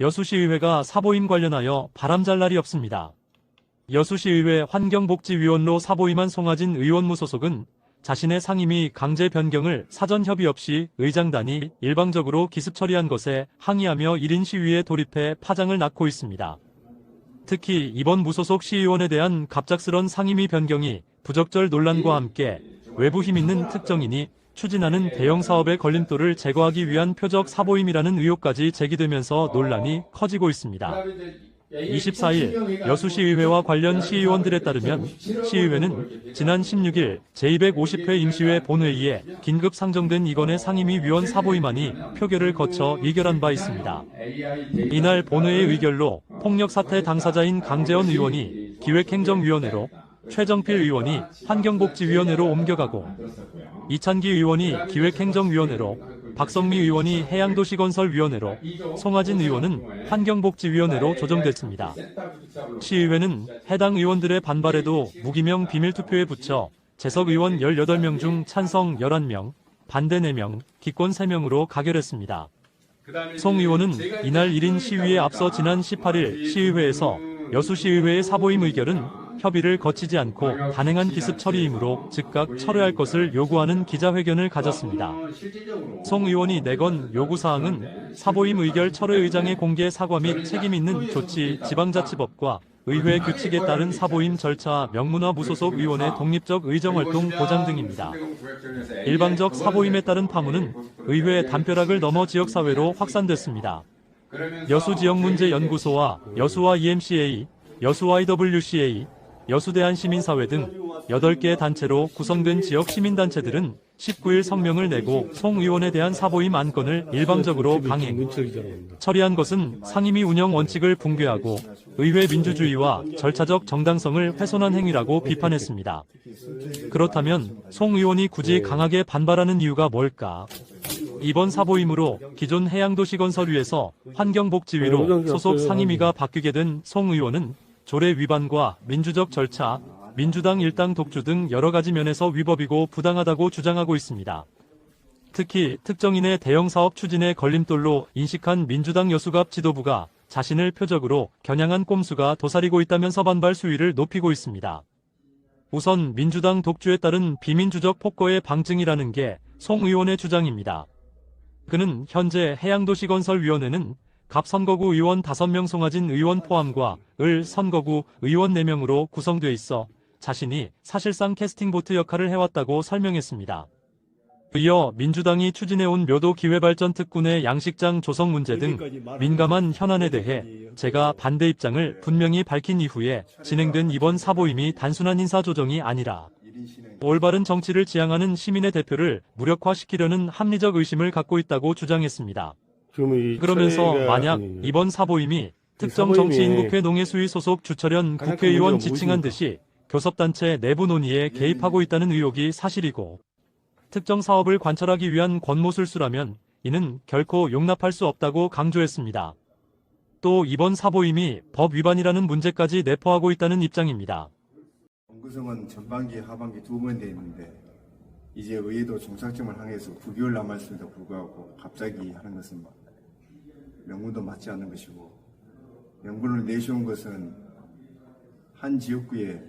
여수시의회가 사보임 관련하여 바람잘 날이 없습니다. 여수시의회 환경복지위원로 사보임한 송하진 의원 무소속은 자신의 상임위 강제 변경을 사전 협의 없이 의장단이 일방적으로 기습 처리한 것에 항의하며 1인 시위에 돌입해 파장을 낳고 있습니다. 특히 이번 무소속 시의원에 대한 갑작스런 상임위 변경이 부적절 논란과 함께 외부 힘 있는 특정인이 추진하는 대형 사업의 걸림돌을 제거하기 위한 표적 사보임이라는 의혹까지 제기되면서 논란이 커지고 있습니다. 24일 여수시의회와 관련 시의원들에 따르면 시의회는 지난 16일 제250회 임시회 본회의에 긴급 상정된 이건의 상임위 위원 사보임안이 표결을 거쳐 의결한 바 있습니다. 이날 본회의 의결로 폭력 사태 당사자인 강재원 의원이 기획행정위원회로 최정필 의원이 환경복지위원회로 옮겨가고 이찬기 의원이 기획행정위원회로 박성미 의원이 해양도시건설위원회로 송하진 의원은 환경복지위원회로 조정됐습니다. 시의회는 해당 의원들의 반발에도 무기명 비밀투표에 붙여 재석 의원 18명 중 찬성 11명, 반대 4명, 기권 3명으로 가결했습니다. 송 의원은 이날 1인 시위에 앞서 지난 18일 시의회에서 여수시의회의 사보임 의결은 협의를 거치지 않고 단행한 기습 처리이므로 즉각 철회할 것을 요구하는 기자회견을 가졌습니다. 송 의원이 내건 요구사항은 사보임 의결 철회 의장의 공개 사과 및 책임 있는 조치 지방자치법과 의회 규칙에 따른 사보임 절차 명문화 무소속 의원의 독립적 의정활동 보장 등입니다. 일방적 사보임에 따른 파문은 의회 담벼락을 넘어 지역사회로 확산됐습니다. 여수지역문제연구소와 여수와 EMCA, 여수와 IWCA, 여수대한 시민사회 등 8개 단체로 구성된 지역 시민단체들은 19일 성명을 내고 송 의원에 대한 사보임 안건을 일방적으로 강행, 처리한 것은 상임위 운영 원칙을 붕괴하고 의회 민주주의와 절차적 정당성을 훼손한 행위라고 비판했습니다. 그렇다면 송 의원이 굳이 강하게 반발하는 이유가 뭘까? 이번 사보임으로 기존 해양도시건설위에서 환경복지위로 소속 상임위가 바뀌게 된 송 의원은 조례 위반과 민주적 절차, 민주당 일당 독주 등 여러 가지 면에서 위법이고 부당하다고 주장하고 있습니다. 특히 특정인의 대형 사업 추진에 걸림돌로 인식한 민주당 여수갑 지도부가 자신을 표적으로 겨냥한 꼼수가 도사리고 있다면서 반발 수위를 높이고 있습니다. 우선 민주당 독주에 따른 비민주적 폭거의 방증이라는 게 송 의원의 주장입니다. 그는 현재 해양도시건설위원회는 갑 선거구 의원 5명 송하진 의원 포함과 을 선거구 의원 4명으로 구성돼 있어 자신이 사실상 캐스팅보트 역할을 해왔다고 설명했습니다. 이어 민주당이 추진해온 묘도 기회발전 특군의 양식장 조성 문제 등 민감한 현안에 대해 제가 반대 입장을 분명히 밝힌 이후에 진행된 이번 사보임이 단순한 인사조정이 아니라 올바른 정치를 지향하는 시민의 대표를 무력화시키려는 합리적 의심을 갖고 있다고 주장했습니다. 그러면 이 그러면서 만약 음, 이번 사보임이 특정 정치인국회 농해수위 소속 주철현 국회의원 지칭한? 듯이 교섭단체 내부 논의에 개입하고 있다는 의혹이 사실이고 특정 사업을 관철하기 위한 권모술수라면 이는 결코 용납할 수 없다고 강조했습니다. 또 이번 사보임이 법 위반이라는 문제까지 내포하고 있다는 입장입니다. 원구성은 전반기, 하반기 두 번 돼 있는데 이제 의회도 종착점을 향해서 9개월 남았음에도 불구하고 갑자기 하는 것은 뭐 명분도 맞지 않는 것이고 명분을 내세운 것은 한 지역구에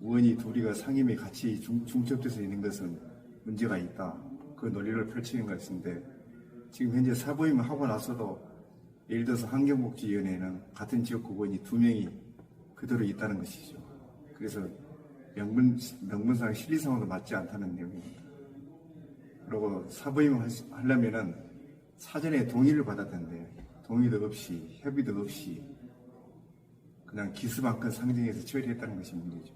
의원이 둘이가 상임위 같이 중, 중첩돼서 있는 것은 문제가 있다. 그 논리를 펼치는 것인데 지금 현재 사보임을 하고 나서도 예를 들어서 환경복지위원회는 같은 지역구 의원이 두 명이 그대로 있다는 것이죠. 그래서 명분, 명분상 실리상으로 맞지 않다는 내용입니다. 그리고 사보임을 할- 하려면은 사전에 동의를 되는데 동의도 없이 협의도 없이 그냥 기습안건 상정해서 처리했다는 것이 문제죠.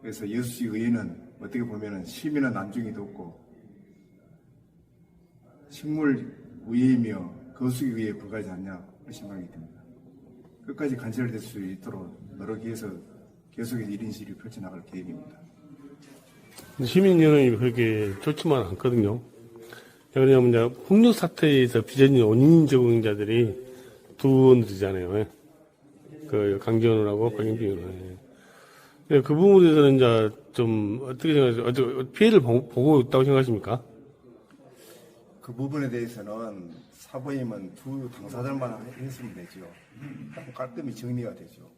그래서 여수시 의회는 어떻게 보면은 시민의 난중에도 없고 식물 의회이며 거수기 의회에 불과하지 않냐 그런 생각이 듭니다. 끝까지 간절될 수 있도록 노력해서 계속해서 1인 시위를 펼쳐나갈 계획입니다. 시민 여론이 그렇게 좋지만 않거든요. 왜냐하면 이제 폭력 사태에서 비전인 원인 제공자들이 두 분들이잖아요. 예. 그 강지원하고 박영빈 의원. 예. 그 부분에 대해서는 이제 좀 어떻게 생각하세요? 피해를 보- 보고 있다고 생각하십니까? 그 부분에 대해서는 사보임은 두 당사자만 했으면 되죠. 깔끔히 정리가 되죠.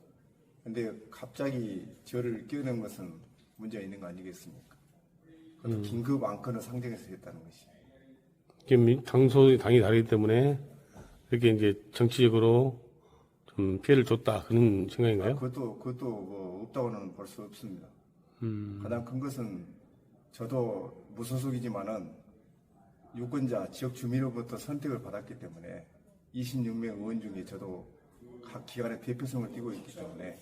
근데 갑자기 저를 끼우는 것은 문제가 있는 거 아니겠습니까? 그것도 긴급 안건을 상정해서 했다는 것이. 지금 당소 당이 다르기 때문에 이렇게 이제 정치적으로 좀 피해를 줬다 그런 생각인가요? 그것도 그것도 뭐 없다고는 볼 수 없습니다. 가장 큰 것은 저도 무소속이지만은 유권자 지역 주민으로부터 선택을 받았기 때문에 26명 의원 중에 저도 각 기관의 대표성을 띠고 있기 때문에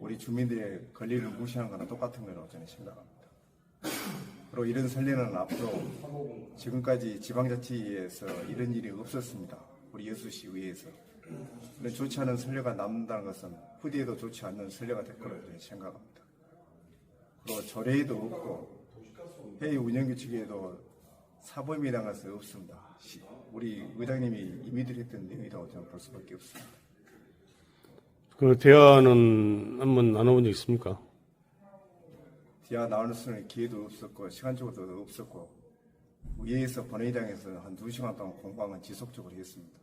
우리 주민들의 권리를 무시하는 거나 똑같은 거라고 저는 생각합니다. 그리고 이런 선례는 앞으로 지금까지 지방자치에서 이런 일이 없었습니다. 우리 여수시 의회에서. 이런 좋지 않은 선례가 남는다는 것은 후대에도 좋지 않는 선례가 될 거라고 생각합니다. 그리고 조례에도 없고 회의 운영 규칙에도 사범이라는 것은 없습니다. 시- 우리 의장님이 이미들 했던 내용이라고 저는 볼 수밖에 없습니다. 그 대화는 한번 나눠본 적 있습니까? 대화 나올 수 있는 기회도 없었고 시간적으로도 없었고 의회에서 본회의장에서 한두 시간 동안 공방은 지속적으로 했습니다.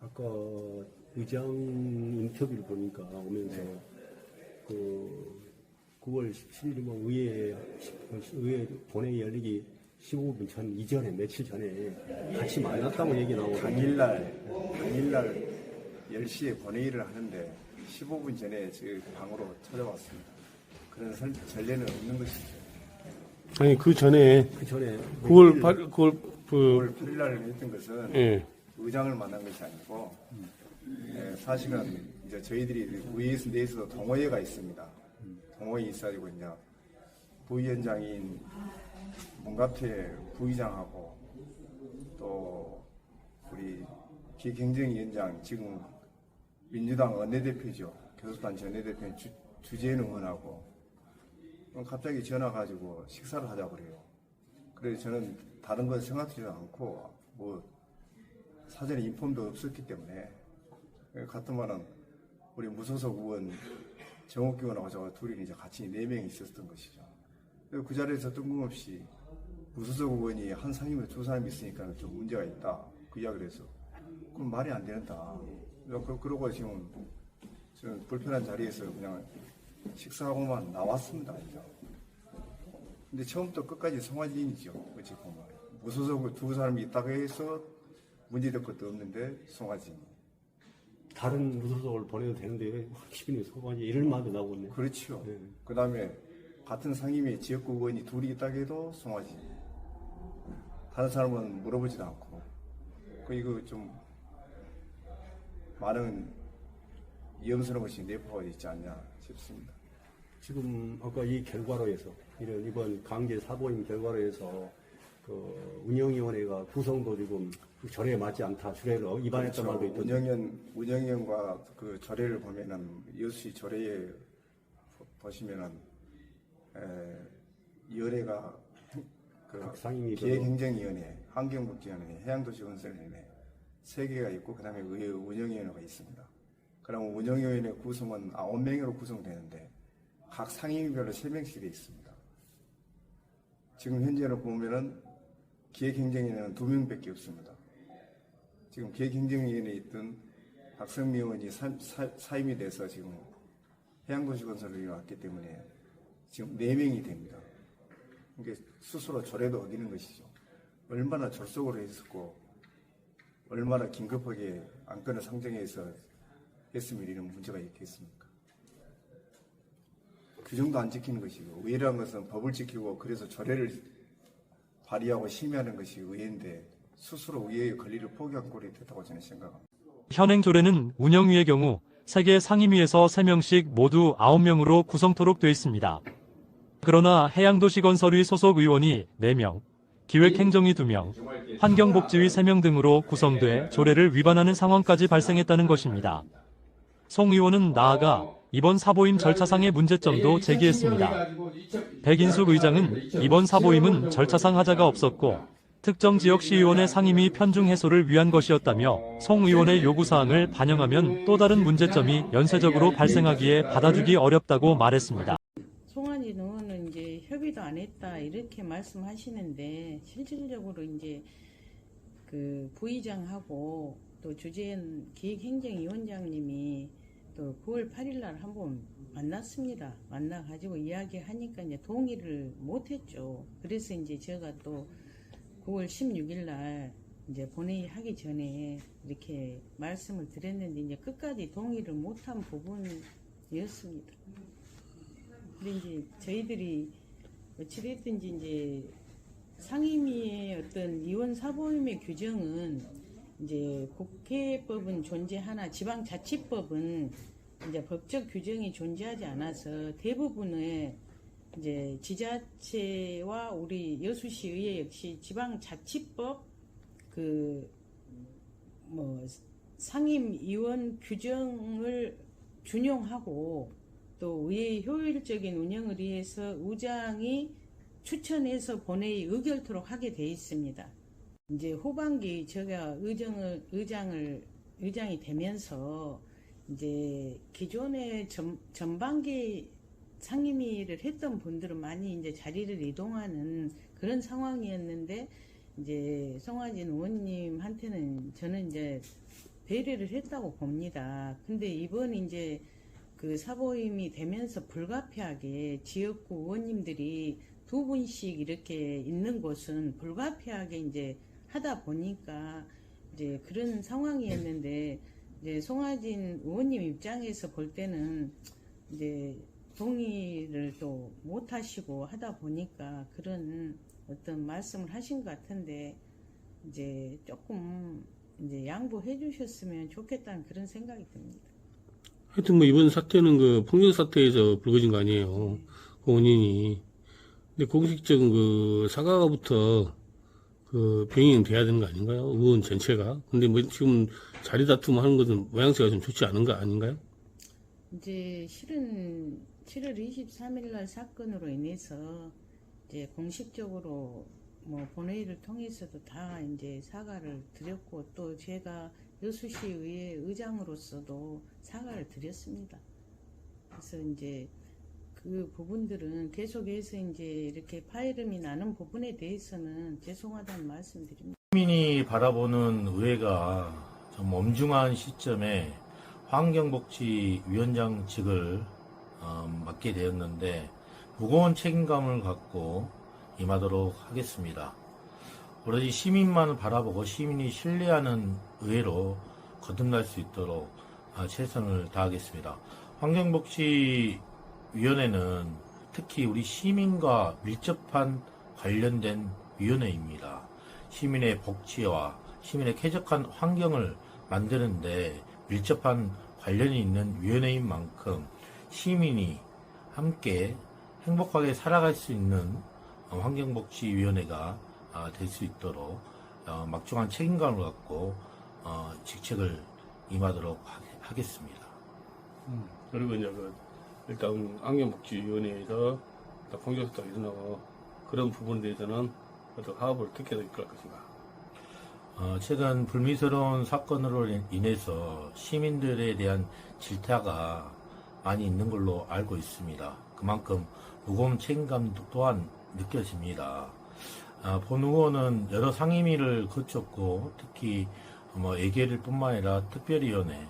아까 의장 인터뷰를 보니까 오면서 그 9월 17일 뭐 의회 의회 본회의 열리기 15분 전 이전에 며칠 전에 같이 만났다고 얘기 나오고 당일날 당일날 10시에 본회의를 하는데 15분 전에 제 방으로 찾아왔습니다. 그런 설- 전례는 없는 것이죠. 아니 그 전에 그 전에 9월 8 9월 그 9월 8일 날 했던 것은 예. 의장을 만난 것이 아니고 예, 사실은 이제 저희들이 의회에서 내에서도 동호회가 있습니다. 동호회 있어가지고 이제 부위원장인 문갑태 부의장하고 또 우리 기경정위원장 지금 민주당 원내대표죠. 교섭단 전내대표 주, 주재현 의원하고 어, 갑자기 전화 가지고 식사를 하자고 그래요. 그래서 저는 다른 건 생각지도 않고 뭐 사전에 인폼도 없었기 때문에 같으면은 우리 무소속 의원 정옥기 의원하고 저 둘이 이제 같이 네 명이 있었던 것이죠. 그 자리에서 뜬금없이 무소속 의원이 한 상임에 두 사람이 있으니까 좀 문제가 있다. 그 이야기를 해서 그럼 말이 안 된다. 그, 그러고 지금 저는 불편한 자리에서 그냥 식사하고만 나왔습니다. 이제. 근데 처음부터 끝까지 송화진이죠. 어찌 보면 무소속 두 사람이 있다고 해서 문제될 것도 없는데 송화진. 다른 무소속을 보내도 되는데 왜 시민이 소관이 이럴 말도 나오네. 그렇죠. 네. 그 다음에 같은 상임위 지역구 의원이 둘이 있다고 해도 송화진. 다른 사람은 물어보지도 않고. 그 이거 좀 많은 위험스러운 것이 내포가 있지 않냐 싶습니다. 지금 아까 이 결과로 해서 이런 이번 강제 사보임 결과로 해서 그 운영위원회가 구성도 지금 그 절에 맞지 않다 주례를 위반했던 말도 있던데 그렇죠. 운영연 운영연과 그 조례를 보면은 여수시 조례에 보- 보시면은 에, 위원회가 그 기획행정위원회, 환경복지위원회, 해양도시건설위원회 세 개가 있고 그다음에 의회 운영위원회가 있습니다. 그러면 운영위원회 구성은 아홉 명으로 구성되는데 각 상임위별로 세 명씩 돼 있습니다. 지금 현재로 보면은 기획행정위원회는 두 명밖에 없습니다. 지금 기획행정위원회에 있던 박성미 의원이 사, 사, 사임이 돼서 지금 해양도시건설을 왔기 때문에 지금 네 명이 됩니다. 이게 스스로 조례도 어기는 것이죠. 얼마나 졸속으로 했었고 얼마나 긴급하게 안건을 상정해서 했으면 이런 문제가 있겠습니까? 규정도 안 지키는 것이고 의회라는 것은 법을 지키고 그래서 조례를 발의하고 심의하는 것이 의회인데 스스로 의회의 권리를 포기한 꼴이 됐다고 저는 생각합니다. 현행 조례는 운영위의 경우 세개 상임위에서 3명씩 모두 9명으로 구성토록 돼 있습니다. 그러나 해양도시건설위 소속 의원이 4명, 기획행정위 2명, 환경복지위 3명 등으로 구성돼 조례를 위반하는 상황까지 발생했다는 것입니다. 송 의원은 나아가 이번 사보임 절차상의 문제점도 제기했습니다. 백인숙 의장은 이번 사보임은 절차상 하자가 없었고 특정 지역 시의원의 상임위 편중 해소를 위한 것이었다며 송 의원의 요구사항을 반영하면 또 다른 문제점이 연쇄적으로 발생하기에 받아주기 어렵다고 말했습니다. 송환진 의원은 이제 협의도 안 했다 이렇게 말씀하시는데 실질적으로 이제 그 부의장하고 또 주재현 기획행정위원장님이 또 9월 8일 날 한번 만났습니다. 만나가지고 이야기하니까 이제 동의를 못했죠. 그래서 이제 제가 또 9월 16일 날 이제 본회의 하기 전에 이렇게 말씀을 드렸는데 이제 끝까지 동의를 못한 부분이었습니다. 근데 이제 저희들이 어찌됐든지 이제 상임위의 어떤 이원 사보임의 규정은 이제 국회법은 존재하나 지방자치법은 이제 법적 규정이 존재하지 않아서 대부분의 이제 지자체와 우리 여수시의회 역시 지방자치법 그 뭐 상임위원 규정을 준용하고 또 의회의 효율적인 운영을 위해서 의장이 추천해서 본회의 의결토록 하게 돼 있습니다. 이제 후반기 제가 의정을 의장을 의장이 되면서 이제 기존에 전, 전반기 상임위를 했던 분들은 많이 이제 자리를 이동하는 그런 상황이었는데 이제 송하진 의원님한테는 저는 이제 배려를 했다고 봅니다. 근데 이번 이제 그 사보임이 되면서 불가피하게 지역구 의원님들이 두 분씩 이렇게 있는 곳은 불가피하게 이제 하다 보니까 이제 그런 상황이었는데 이제 송하진 의원님 입장에서 볼 때는 이제 동의를 또 못 하시고 하다 보니까 그런 어떤 말씀을 하신 것 같은데 이제 조금 이제 양보해 주셨으면 좋겠다는 그런 생각이 듭니다. 하여튼 뭐 이번 사태는 그 폭력 사태에서 불거진 거 아니에요. 그 원인이. 근데 공식적인 그 사과부터 그 병행이 돼야 되는 거 아닌가요? 의원 전체가. 근데 뭐 지금 자리 다툼 하는 것은 모양새가 좀 좋지 않은 거 아닌가요? 이제 실은 7월 23일 날 사건으로 인해서 이제 공식적으로 뭐 본회의를 통해서도 다 이제 사과를 드렸고 또 제가 여수시의회 의장으로서도 사과를 드렸습니다. 그래서 이제 그 부분들은 계속해서 이제 이렇게 파이름이 나는 부분에 대해서는 죄송하다는 말씀드립니다. 시민이 바라보는 의회가 좀 엄중한 시점에 환경복지위원장직을 어, 맡게 되었는데 무거운 책임감을 갖고 임하도록 하겠습니다. 오로지 시민만을 바라보고 시민이 신뢰하는 의회로 거듭날 수 있도록 아, 최선을 다하겠습니다. 환경복지위원회는 특히 우리 시민과 밀접한 관련된 위원회입니다. 시민의 복지와 시민의 쾌적한 환경을 만드는데 밀접한 관련이 있는 위원회인 만큼 시민이 함께 행복하게 살아갈 수 있는 어, 환경복지위원회가 아, 될수 있도록 어, 막중한 책임감을 갖고 어, 직책을 임하도록 하- 하겠습니다. 그리고 이제 그 일단 안경복지위원회에서 공격사가 일어나고 그런 부분에 대해서는 어떤 화합을 어떻게 될 것인가. 어, 최근 불미스러운 사건으로 인- 인해서 시민들에 대한 질타가 많이 있는 걸로 알고 있습니다. 그만큼 무거운 책임감 또한 느껴집니다. 아, 본 의원은 여러 상임위를 거쳤고 특히 뭐 예결일 뿐만 아니라 특별위원회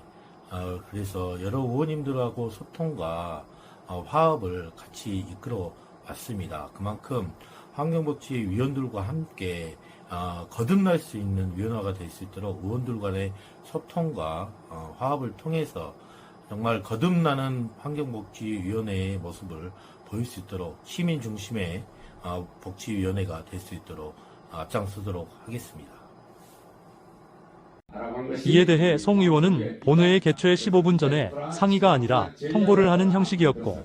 어, 그래서 여러 의원님들하고 소통과 어, 화합을 같이 이끌어 왔습니다. 그만큼 환경복지위원들과 함께 어, 거듭날 수 있는 위원회가 될 수 있도록 의원들 간의 소통과 어, 화합을 통해서 정말 거듭나는 환경복지위원회의 모습을 보일 수 있도록 시민 중심의 어, 복지위원회가 될 수 있도록 앞장서도록 하겠습니다. 이에 대해 송 의원은 본회의 개최 15분 전에 상의가 아니라 통보를 하는 형식이었고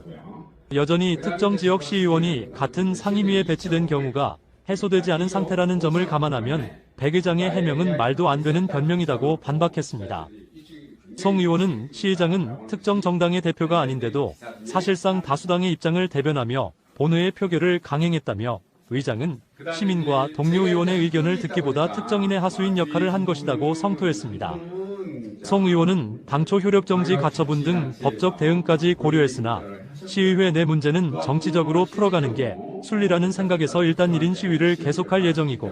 여전히 특정 지역 시의원이 같은 상임위에 배치된 경우가 해소되지 않은 상태라는 점을 감안하면 백 의장의 해명은 말도 안 되는 변명이라고 반박했습니다. 송 의원은 시의장은 특정 정당의 대표가 아닌데도 사실상 다수당의 입장을 대변하며 본회의 표결을 강행했다며 의장은 시민과 동료 의원의 의견을 듣기보다 특정인의 하수인 역할을 한 것이라고 성토했습니다. 송 의원은 당초 효력정지 가처분 등 법적 대응까지 고려했으나 시의회 내 문제는 정치적으로 풀어가는 게 순리라는 생각에서 일단 1인 시위를 계속할 예정이고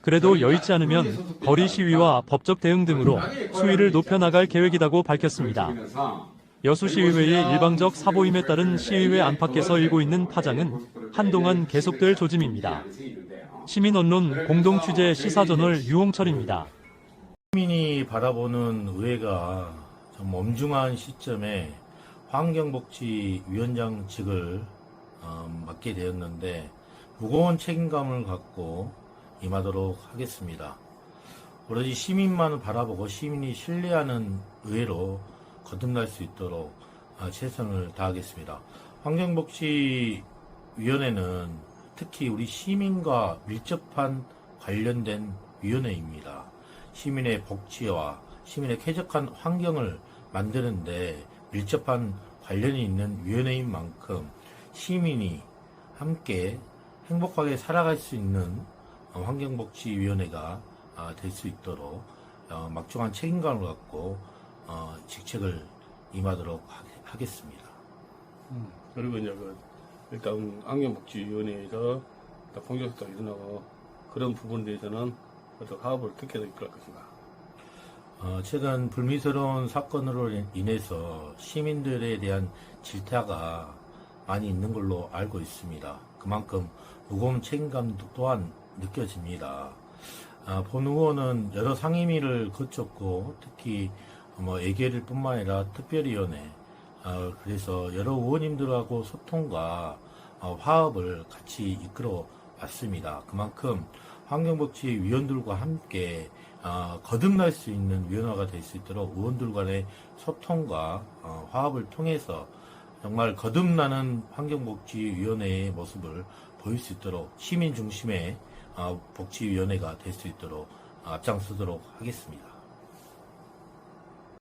그래도 여의치 않으면 거리 시위와 법적 대응 등으로 수위를 높여나갈 계획이라고 밝혔습니다. 여수 시의회의 일방적 사보임에 따른 시의회 안팎에서 일고 있는 파장은 한동안 계속될 조짐입니다. 시민 언론 공동 취재 시사저널 유홍철입니다. 시민이 바라보는 의회가 좀 엄중한 시점에 환경복지위원장 직을 어, 맡게 되었는데 무거운 책임감을 갖고 임하도록 하겠습니다. 오로지 시민만을 바라보고 시민이 신뢰하는 의회로 거듭날 수 있도록 어, 최선을 다하겠습니다. 환경복지위원회는 특히 우리 시민과 밀접한 관련된 위원회입니다. 시민의 복지와 시민의 쾌적한 환경을 만드는데 밀접한 관련이 있는 위원회인 만큼 시민이 함께 행복하게 살아갈 수 있는 어, 환경복지위원회가 아, 될수 있도록 어, 막중한 책임감을 갖고 어, 직책을 임하도록 하- 하겠습니다. 그리고 이제 그 일단 안경복지위원회에서 공격도 일어나고 그런 부분에 대해서는 어떤 화합을 어떻게 될 것인가. 어, 최근 불미스러운 사건으로 인해서 시민들에 대한 질타가 많이 있는 걸로 알고 있습니다. 그만큼 무거운 책임감 또한 느껴집니다. 아, 본 의원은 여러 상임위를 거쳤고 특히 뭐 예결일 뿐만 아니라 특별위원회 아, 그래서 여러 의원님들하고 소통과 어, 화합을 같이 이끌어 왔습니다. 그만큼 환경복지위원들과 함께 어, 거듭날 수 있는 위원회가 될 수 있도록 의원들 간의 소통과 어, 화합을 통해서 정말 거듭나는 환경복지위원회의 모습을 보일 수 있도록 시민 중심의 어, 복지위원회가 될 수 있도록 앞장서도록 하겠습니다.